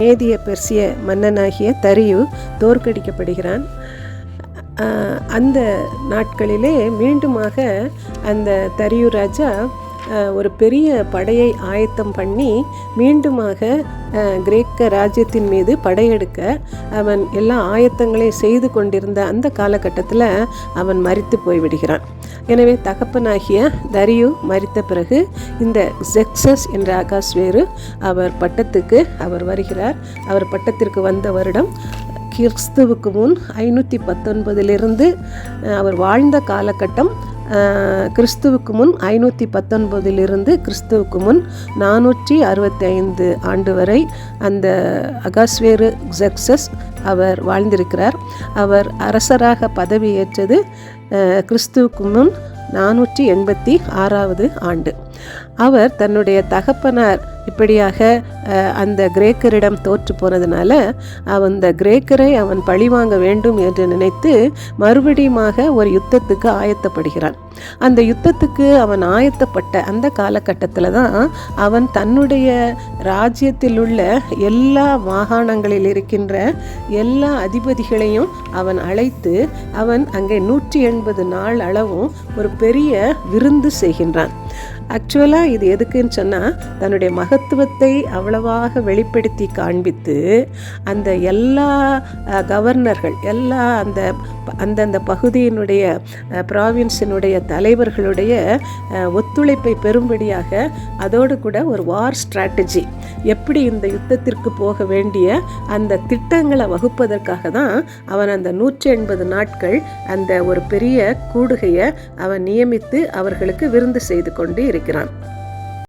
மேதிய பெர்சிய மன்னனாகிய தரியு தோற்கடிக்கப்படுகிறான். அந்த நாட்களிலே மீண்டுமாக அந்த தரியு ராஜா ஒரு பெரிய படையை ஆயத்தம் பண்ணி மீண்டுமாக கிரேக்க ராஜ்யத்தின் மீது படையெடுக்க அவன் எல்லா ஆயத்தங்களையும் செய்து கொண்டிருந்த அந்த காலகட்டத்தில் அவன் மறித்து போய்விடுகிறான். எனவே தகப்பனாகிய தரியு மரித்த பிறகு இந்த செக்ஸஸ் என்ற அகாஸ்வேரு அவர் பட்டத்துக்கு அவர் வருகிறார். அவர் பட்டத்திற்கு வந்த வருடம் கிறிஸ்துவுக்கு முன் ஐநூற்றி பத்தொன்பதிலிருந்து அவர் வாழ்ந்த காலகட்டம் கிறிஸ்துவுக்கு முன் ஐநூற்றி பத்தொன்பதிலிருந்து கிறிஸ்துவுக்கு முன் நானூற்றி அறுபத்தி ஐந்து ஆண்டு வரை அந்த அகாஸ்வேரு ஜெக்சஸ் அவர் வாழ்ந்திருக்கிறார். அவர் அரசராக பதவியேற்றது கிறிஸ்துவுக்கு முன் நானூற்றி எண்பத்தி ஆறாவது ஆண்டு. அவர் தன்னுடைய தகப்பனார் இப்படியாக அந்த கிரேக்கரிடம் தோற்று போனதுனால அந்த கிரேக்கரை அவன் பழிவாங்க வேண்டும் என்று நினைத்து மறுபடியுமாக ஒரு யுத்தத்துக்கு ஆயத்தப்படுகிறான். அந்த யுத்தத்துக்கு அவன் ஆயத்தப்பட்ட அந்த காலகட்டத்தில் தான் அவன் தன்னுடைய ராஜ்யத்தில் உள்ள எல்லா மாகாணங்களில் இருக்கின்ற எல்லா அதிபதிகளையும் அவன் அழைத்து அவன் அங்கே நூற்றி எண்பது நாள் அளவும் ஒரு பெரிய விருந்து செய்கின்றான். ஆக்சுவலாக இது எதுக்குன்னு சொன்னால் தன்னுடைய மகத்துவத்தை அவ்வளவாக வெளிப்படுத்தி காண்பித்து அந்த எல்லா கவர்னர்கள் எல்லா அந்த அந்தந்த பகுதியினுடைய ப்ராவின்ஸினுடைய தலைவர்களுடைய ஒத்துழைப்பை பெறும்படியாக அதோடு கூட ஒரு வார் ஸ்ட்ராட்டஜி எப்படி இந்த யுத்தத்திற்கு போக வேண்டிய அந்த திட்டங்களை வகுப்பதற்காக தான் அவன் அந்த நூற்றி எண்பது நாட்கள் அந்த ஒரு பெரிய கூடுகையை அவன் நியமித்து அவர்களுக்கு விருந்து செய்து கொண்டு இருக்கிறான்.